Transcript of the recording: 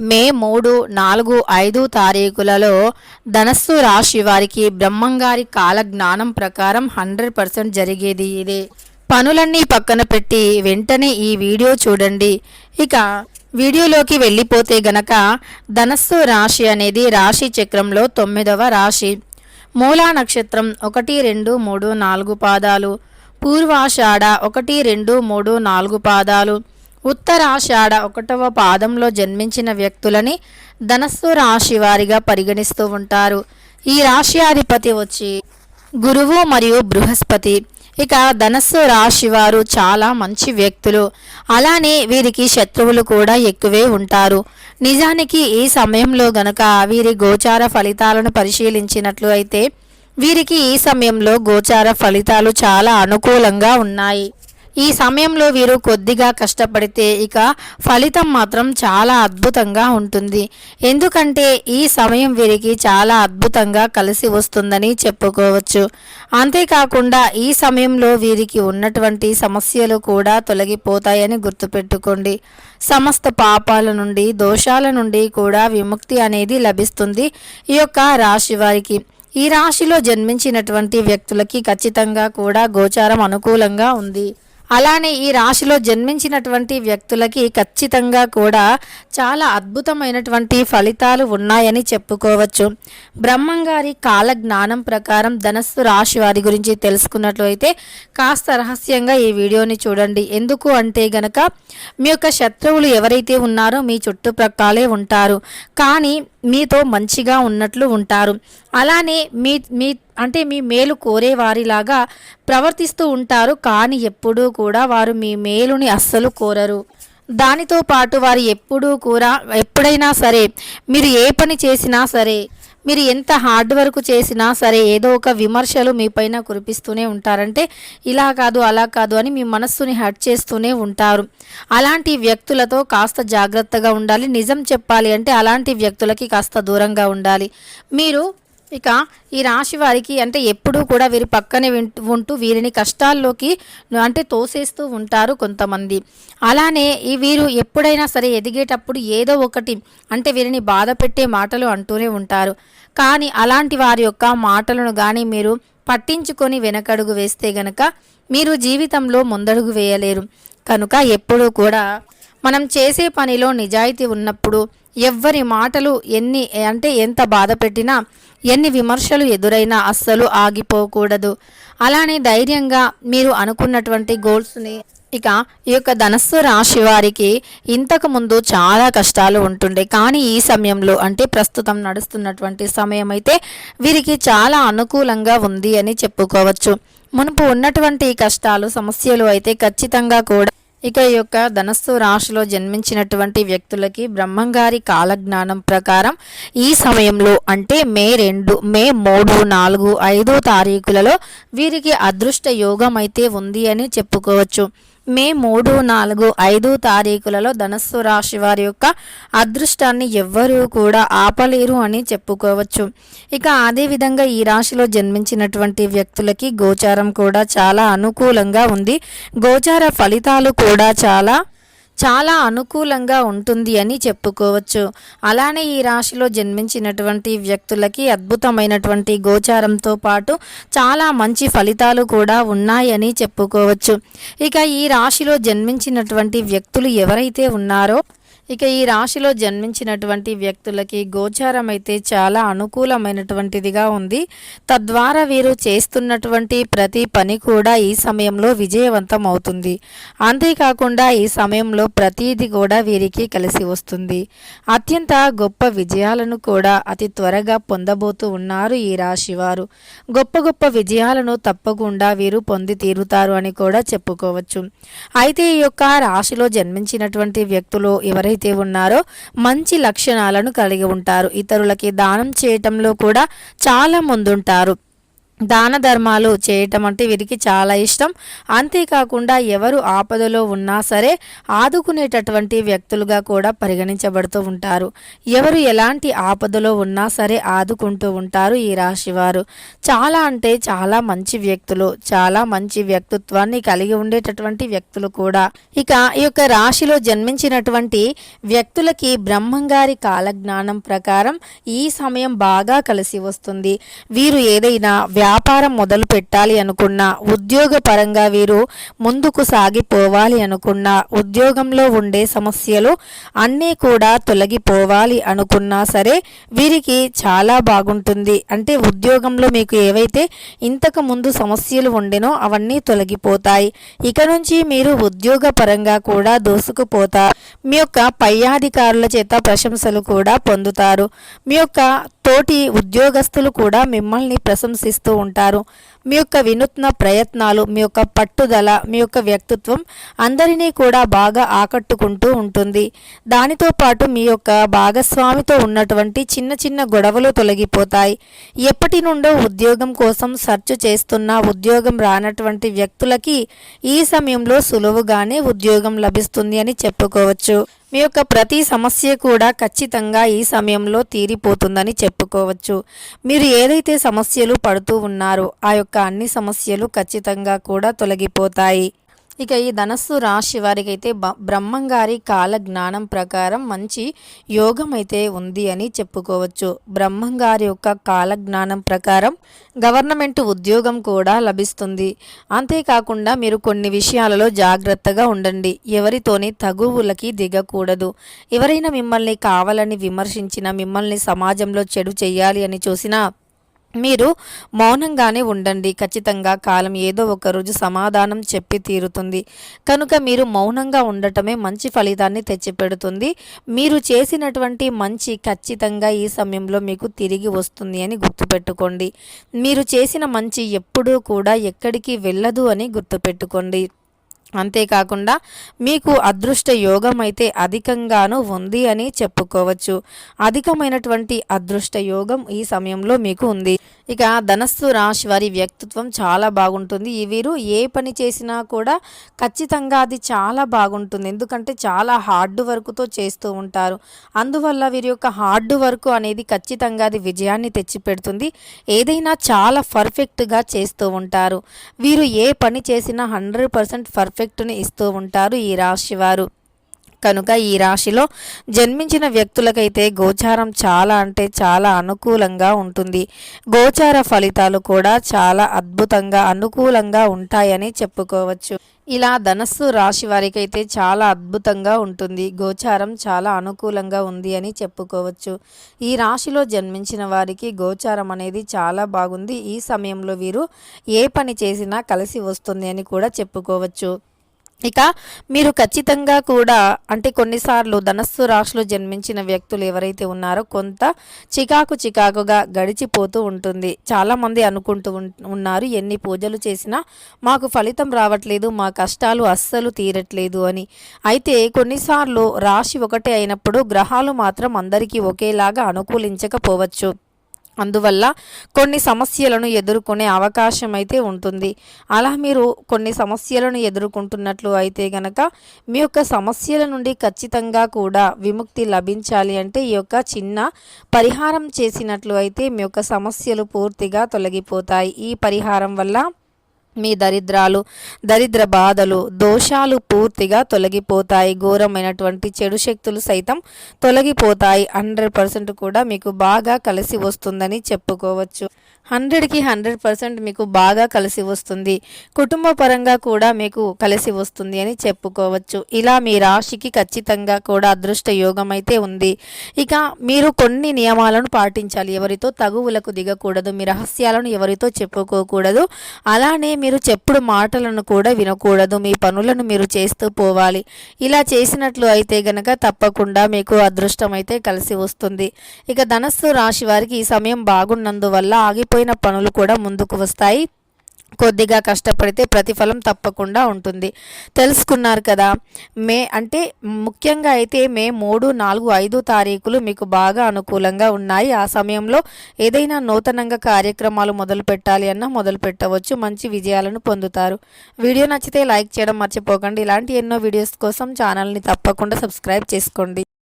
మే మూడు నాలుగు ఐదు తారీఖులలో ధనస్సు రాశి వారికి బ్రహ్మంగారి కాల జ్ఞానం ప్రకారం హండ్రెడ్ పర్సెంట్ జరిగేది ఇదే. పనులన్నీ పక్కన పెట్టి వెంటనే ఈ వీడియో చూడండి. ఇక వీడియోలోకి వెళ్ళిపోతే గనక ధనస్సు రాశి అనేది రాశి చక్రంలో తొమ్మిదవ రాశి. మూలా నక్షత్రం ఒకటి రెండు మూడు నాలుగు పాదాలు. పూర్వాషాఢ ఒకటి రెండు మూడు నాలుగు పాదాలు. ఉత్తరాషాఢ ఒకటవ పాదంలో జన్మించిన వ్యక్తులని ధనస్సు రాశి వారిగా పరిగణిస్తూ ఉంటారు. ఈ రాశ్యాధిపతి వచ్చి గురువు మరియు బృహస్పతి. ఇక ధనస్సు రాశి వారు చాలా మంచి వ్యక్తులు. అలానే వీరికి శత్రువులు కూడా ఎక్కువే ఉంటారు. నిజానికి ఈ సమయంలో గనక వీరి గోచార ఫలితాలను పరిశీలించినట్లు అయితే వీరికి ఈ సమయంలో గోచార ఫలితాలు చాలా అనుకూలంగా ఉన్నాయి. ఈ సమయంలో వీరు కొద్దిగా కష్టపడితే ఇక ఫలితం మాత్రం చాలా అద్భుతంగా ఉంటుంది. ఎందుకంటే ఈ సమయం వీరికి చాలా అద్భుతంగా కలిసి వస్తుందని చెప్పుకోవచ్చు. అంతేకాకుండా ఈ సమయంలో వీరికి ఉన్నటువంటి సమస్యలు కూడా తొలగిపోతాయని గుర్తుపెట్టుకోండి. సమస్త పాపాల నుండి దోషాల నుండి కూడా విముక్తి అనేది లభిస్తుంది ఈ యొక్క రాశి వారికి. ఈ రాశిలో జన్మించినటువంటి వ్యక్తులకి ఖచ్చితంగా కూడా గోచారం అనుకూలంగా ఉంది. అలానే ఈ రాశిలో జన్మించినటువంటి వ్యక్తులకి ఖచ్చితంగా కూడా చాలా అద్భుతమైనటువంటి ఫలితాలు ఉన్నాయని చెప్పుకోవచ్చు. బ్రహ్మంగారి కాల జ్ఞానం ప్రకారం ధనస్సు రాశి వారి గురించి తెలుసుకున్నట్లయితే కాస్త రహస్యంగా ఈ వీడియోని చూడండి. ఎందుకు అంటే గనక మీ యొక్క శత్రువులు ఎవరైతే ఉన్నారో మీ చుట్టుప్రక్కలే ఉంటారు. కానీ మీతో మంచిగా ఉన్నట్లు ఉంటారు. అలానే మీ మీ అంటే మీ మేలు కోరే వారిలాగా ప్రవర్తిస్తూ ఉంటారు. కానీ ఎప్పుడూ కూడా వారు మీ మేలుని అస్సలు కోరరు. దానితో పాటు వారు ఎప్పుడూ కూడా ఎప్పుడైనా సరే మీరు ఏ పని చేసినా సరే మీరు ఎంత హార్డ్ వర్క్ చేసినా సరే ఏదో ఒక విమర్శలు మీ పైన కురిపిస్తూనే ఉంటారంటే ఇలా కాదు అలా కాదు అని మీ మనస్సుని హర్ట్ చేస్తూనే ఉంటారు. అలాంటి వ్యక్తులతో కాస్త జాగ్రత్తగా ఉండాలి. నిజం చెప్పాలి అంటే అలాంటి వ్యక్తులకి కాస్త దూరంగా ఉండాలి. మీరు ఇక ఈ రాశి వారికి అంటే ఎప్పుడూ కూడా వీరి పక్కనే వింటూ ఉంటూ వీరిని కష్టాల్లోకి అంటే తోసేస్తూ ఉంటారు కొంతమంది. అలానే ఈ వీరు ఎప్పుడైనా సరే ఎదిగేటప్పుడు ఏదో ఒకటి అంటే వీరిని బాధ పెట్టే మాటలు అంటూనే ఉంటారు. కానీ అలాంటి వారి యొక్క మాటలను కానీ మీరు పట్టించుకొని వెనకడుగు వేస్తే గనక మీరు జీవితంలో ముందడుగు వేయలేరు. కనుక ఎప్పుడూ కూడా మనం చేసే పనిలో నిజాయితీ ఉన్నప్పుడు ఎవ్వరి మాటలు ఎన్ని అంటే ఎంత బాధ పెట్టినా ఎన్ని విమర్శలు ఎదురైనా అస్సలు ఆగిపోకూడదు. అలానే ధైర్యంగా మీరు అనుకున్నటువంటి గోల్స్ని ఇక ఈ యొక్క ధనస్సు రాశి వారికి ఇంతకు ముందు చాలా కష్టాలు ఉంటుండే. కానీ ఈ సమయంలో అంటే ప్రస్తుతం నడుస్తున్నటువంటి సమయం అయితే వీరికి చాలా అనుకూలంగా ఉంది అని చెప్పుకోవచ్చు. మునుపు ఉన్నటువంటి కష్టాలు సమస్యలు అయితే ఖచ్చితంగా కూడా ఇక ఈ యొక్క ధనస్సు రాశిలో జన్మించినటువంటి వ్యక్తులకి బ్రహ్మంగారి కాలజ్ఞానం ప్రకారం ఈ సమయంలో అంటే మే రెండు మే మూడు నాలుగు ఐదు తారీఖులలో వీరికి అదృష్ట యోగం అయితే ఉంది అని చెప్పుకోవచ్చు. మే మూడు నాలుగు ఐదు తారీఖులలో ధనస్సు రాశి వారి యొక్క అదృష్టాన్ని ఎవ్వరూ కూడా ఆపలేరు అని చెప్పుకోవచ్చు. ఇక అదేవిధంగా ఈ రాశిలో జన్మించినటువంటి వ్యక్తులకి గోచారం కూడా చాలా అనుకూలంగా ఉంది. గోచార ఫలితాలు కూడా చాలా చాలా అనుకూలంగా ఉంటుంది అని చెప్పుకోవచ్చు. అలానే ఈ రాశిలో జన్మించినటువంటి వ్యక్తులకి అద్భుతమైనటువంటి గోచారంతో పాటు చాలా మంచి ఫలితాలు కూడా ఉన్నాయని చెప్పుకోవచ్చు. ఇక ఈ రాశిలో జన్మించినటువంటి వ్యక్తులు ఎవరైతే ఉన్నారో ఇక ఈ రాశిలో జన్మించినటువంటి వ్యక్తులకి గోచారం అయితే చాలా అనుకూలమైనటువంటిదిగా ఉంది. తద్వారా వీరు చేస్తున్నటువంటి ప్రతి పని కూడా ఈ సమయంలో విజయవంతం అవుతుంది. అంతేకాకుండా ఈ సమయంలో ప్రతీది కూడా వీరికి కలిసి వస్తుంది. అత్యంత గొప్ప విజయాలను కూడా అతి త్వరగా పొందబోతూ ఉన్నారు ఈ రాశి వారు గొప్ప గొప్ప విజయాలను తప్పకుండా వీరు పొంది తీరుతారు అని కూడా చెప్పుకోవచ్చు. అయితే ఈ యొక్క రాశిలో జన్మించినటువంటి వ్యక్తులు ఎవరైతే ఎవరైతే ఉన్నారో మంచి లక్షణాలను కలిగి ఉంటారు. ఇతరులకి దానం చేయటంలో కూడా చాలా ముందుంటారు. దాన ధర్మాలు చేయటం అంటే వీరికి చాలా ఇష్టం. అంతేకాకుండా ఎవరు ఆపదలో ఉన్నా సరే ఆదుకునేటటువంటి వ్యక్తులుగా కూడా పరిగణించబడుతూ ఉంటారు. ఎవరు ఎలాంటి ఆపదలో ఉన్నా సరే ఆదుకుంటూ ఉంటారు ఈ రాశి వారు. చాలా అంటే చాలా మంచి వ్యక్తులు చాలా మంచి వ్యక్తిత్వాన్ని కలిగి ఉండేటటువంటి వ్యక్తులు కూడా. ఇక ఈ యొక్క రాశిలో జన్మించినటువంటి వ్యక్తులకి బ్రహ్మంగారి కాలజ్ఞానం ప్రకారం ఈ సమయం బాగా కలిసి వస్తుంది. వీరు ఏదైనా వ్యాపారం మొదలు పెట్టాలి అనుకున్నా ఉద్యోగ పరంగా వీరు ముందుకు సాగిపోవాలి అనుకున్నా ఉద్యోగంలో ఉండే సమస్యలు అన్నీ కూడా తొలగిపోవాలి అనుకున్నా సరే వీరికి చాలా బాగుంటుంది. అంటే ఉద్యోగంలో మీకు ఏవైతే ఇంతకు ముందు సమస్యలు ఉండెనో అవన్నీ తొలగిపోతాయి. ఇక నుంచి మీరు ఉద్యోగ పరంగా కూడా దూసుకుపోతారు మీ యొక్క పై అధికారుల చేత ప్రశంసలు కూడా పొందుతారు. మీ యొక్క తోటి ఉద్యోగస్తులు కూడా మిమ్మల్ని ప్రశంసిస్తూ ఉంటారు. మీ యొక్క వినూత్న ప్రయత్నాలు మీ యొక్క పట్టుదల మీ యొక్క వ్యక్తిత్వం అందరినీ కూడా బాగా ఆకట్టుకుంటూ ఉంటుంది. దానితో పాటు మీ యొక్క భాగస్వామితో ఉన్నటువంటి చిన్న చిన్న గొడవలు తొలగిపోతాయి. ఎప్పటి నుండో ఉద్యోగం కోసం సెర్చ్ చేస్తున్న ఉద్యోగం రానటువంటి వ్యక్తులకి ఈ సమయంలో సులువుగానే ఉద్యోగం లభిస్తుంది అని చెప్పుకోవచ్చు. మీ యొక్క ప్రతి సమస్య కూడా ఖచ్చితంగా ఈ సమయంలో తీరిపోతుందని చెప్పుకోవచ్చు. మీరు ఏదైతే సమస్యలు పడుతూ ఉన్నారో ఆ యొక్క అన్ని సమస్యలు ఖచ్చితంగా కూడా తొలగిపోతాయి. ఇక ఈ ధనస్సు రాశి వారికి అయితే బ్రహ్మంగారి కాల జ్ఞానం ప్రకారం మంచి యోగం అయితే ఉంది అని చెప్పుకోవచ్చు. బ్రహ్మంగారి యొక్క కాల జ్ఞానం ప్రకారం గవర్నమెంట్ ఉద్యోగం కూడా లభిస్తుంది. అంతేకాకుండా మీరు కొన్ని విషయాలలో జాగ్రత్తగా ఉండండి. ఎవరితోని తగువులకి దిగకూడదు. ఎవరైనా మిమ్మల్ని కావాలని విమర్శించిన మిమ్మల్ని సమాజంలో చెడు చేయాలి అని చూసినా మీరు మౌనంగానే ఉండండి. ఖచ్చితంగా కాలం ఏదో ఒక రోజు సమాధానం చెప్పి తీరుతుంది. కనుక మీరు మౌనంగా ఉండటమే మంచి ఫలితాన్ని తెచ్చిపెడుతుంది. మీరు చేసినటువంటి మంచి ఖచ్చితంగా ఈ సమయంలో మీకు తిరిగి వస్తుంది అని గుర్తుపెట్టుకోండి. మీరు చేసిన మంచి ఎప్పుడూ కూడా ఎక్కడికి వెళ్ళదు అని గుర్తుపెట్టుకోండి. అంతేకాకుండా మీకు అదృష్ట యోగం అయితే అధికంగాను ఉంది అని చెప్పుకోవచ్చు. అధికమైనటువంటి అదృష్ట యోగం ఈ సమయంలో మీకు ఉంది. ఇక ధనస్సు రాశి వారి వ్యక్తిత్వం చాలా బాగుంటుంది. ఈ వీరు ఏ పని చేసినా కూడా ఖచ్చితంగా అది చాలా బాగుంటుంది. ఎందుకంటే చాలా హార్డ్ వర్క్తో చేస్తూ ఉంటారు. అందువల్ల వీరి యొక్క హార్డ్ వర్క్ అనేది ఖచ్చితంగా అది విజయాన్ని తెచ్చిపెడుతుంది. ఏదైనా చాలా పర్ఫెక్ట్గా చేస్తూ ఉంటారు. వీరు ఏ పని చేసినా హండ్రెడ్ పర్సెంట్ ఎఫెక్ట్ని ఇస్తూ ఉంటారు ఈ రాశి వారు. కనుక ఈ రాశిలో జన్మించిన వ్యక్తులకైతే గోచారం చాలా అంటే చాలా అనుకూలంగా ఉంటుంది. గోచార ఫలితాలు కూడా చాలా అద్భుతంగా అనుకూలంగా ఉంటాయని చెప్పుకోవచ్చు. ఇలా ధనస్సు రాశి వారికైతే చాలా అద్భుతంగా ఉంటుంది. గోచారం చాలా అనుకూలంగా ఉంది అని చెప్పుకోవచ్చు. ఈ రాశిలో జన్మించిన వారికి గోచారం అనేది చాలా బాగుంది. ఈ సమయంలో వీరు ఏ పని చేసినా కలిసి వస్తుంది అని కూడా చెప్పుకోవచ్చు. ఇక మీరు ఖచ్చితంగా కూడా అంటే కొన్నిసార్లు ధనస్సు రాశిలో జన్మించిన వ్యక్తులు ఎవరైతే ఉన్నారో కొంత చికాకు చికాకుగా గడిచిపోతూ ఉంటుంది. చాలామంది అనుకుంటూ ఉన్నారు ఎన్ని పూజలు చేసినా మాకు ఫలితం రావట్లేదు మా కష్టాలు అస్సలు తీరట్లేదు అని. అయితే కొన్నిసార్లు రాశి ఒకటే అయినప్పుడు గ్రహాలు మాత్రం అందరికీ ఒకేలాగా అనుకూలించకపోవచ్చు. అందువల్ల కొన్ని సమస్యలను ఎదుర్కొనే అవకాశం అయితే ఉంటుంది. అలా మీరు కొన్ని సమస్యలను ఎదుర్కొంటున్నట్లు అయితే గనక మీ యొక్క సమస్యల నుండి ఖచ్చితంగా కూడా విముక్తి లభించాలి అంటే ఈ యొక్క చిన్న పరిహారం చేసినట్లు అయితే మీ యొక్క సమస్యలు పూర్తిగా తొలగిపోతాయి. ఈ పరిహారం వల్ల మీ దరిద్రాలు దరిద్ర బాధలు దోషాలు పూర్తిగా తొలగిపోతాయి. ఘోరమైనటువంటి చెడు శక్తులు సైతం తొలగిపోతాయి. హండ్రెడ్ పర్సెంట్ కూడా మీకు బాగా కలిసి వస్తుందని చెప్పుకోవచ్చు. హండ్రెడ్కి హండ్రెడ్ పర్సెంట్ మీకు బాగా కలిసి వస్తుంది. కుటుంబ పరంగా కూడా మీకు కలిసి వస్తుంది అని చెప్పుకోవచ్చు. ఇలా మీ రాశికి ఖచ్చితంగా కూడా అదృష్ట యోగం అయితే ఉంది. ఇక మీరు కొన్ని నియమాలను పాటించాలి. ఎవరితో తగువులకు దిగకూడదు మీ రహస్యాలను ఎవరితో చెప్పుకోకూడదు. అలానే మీరు చెప్పుడు మాటలను కూడా వినకూడదు. మీ పనులను మీరు చేస్తూ పోవాలి. ఇలా చేసినట్లు అయితే గనక తప్పకుండా మీకు అదృష్టం అయితే కలిసి వస్తుంది. ఇక ధనస్సు రాశి వారికి ఈ సమయం బాగున్నందువల్ల ఆగిపోయి ఆగిపోయిన పనులు కూడా ముందుకు వస్తాయి. కొద్దిగా కష్టపడితే ప్రతిఫలం తప్పకుండా ఉంటుంది. తెలుసుకున్నారు కదా మే అంటే ముఖ్యంగా అయితే మే మూడు నాలుగు ఐదు తారీఖులు మీకు బాగా అనుకూలంగా ఉన్నాయి. ఆ సమయంలో ఏదైనా నూతనంగా కార్యక్రమాలు మొదలు పెట్టాలి అన్నా మొదలు పెట్టవచ్చు. మంచి విజయాలను పొందుతారు. వీడియో నచ్చితే లైక్ చేయడం మర్చిపోకండి. ఇలాంటి ఎన్నో వీడియోస్ కోసం ఛానల్ని తప్పకుండా సబ్స్క్రైబ్ చేసుకోండి.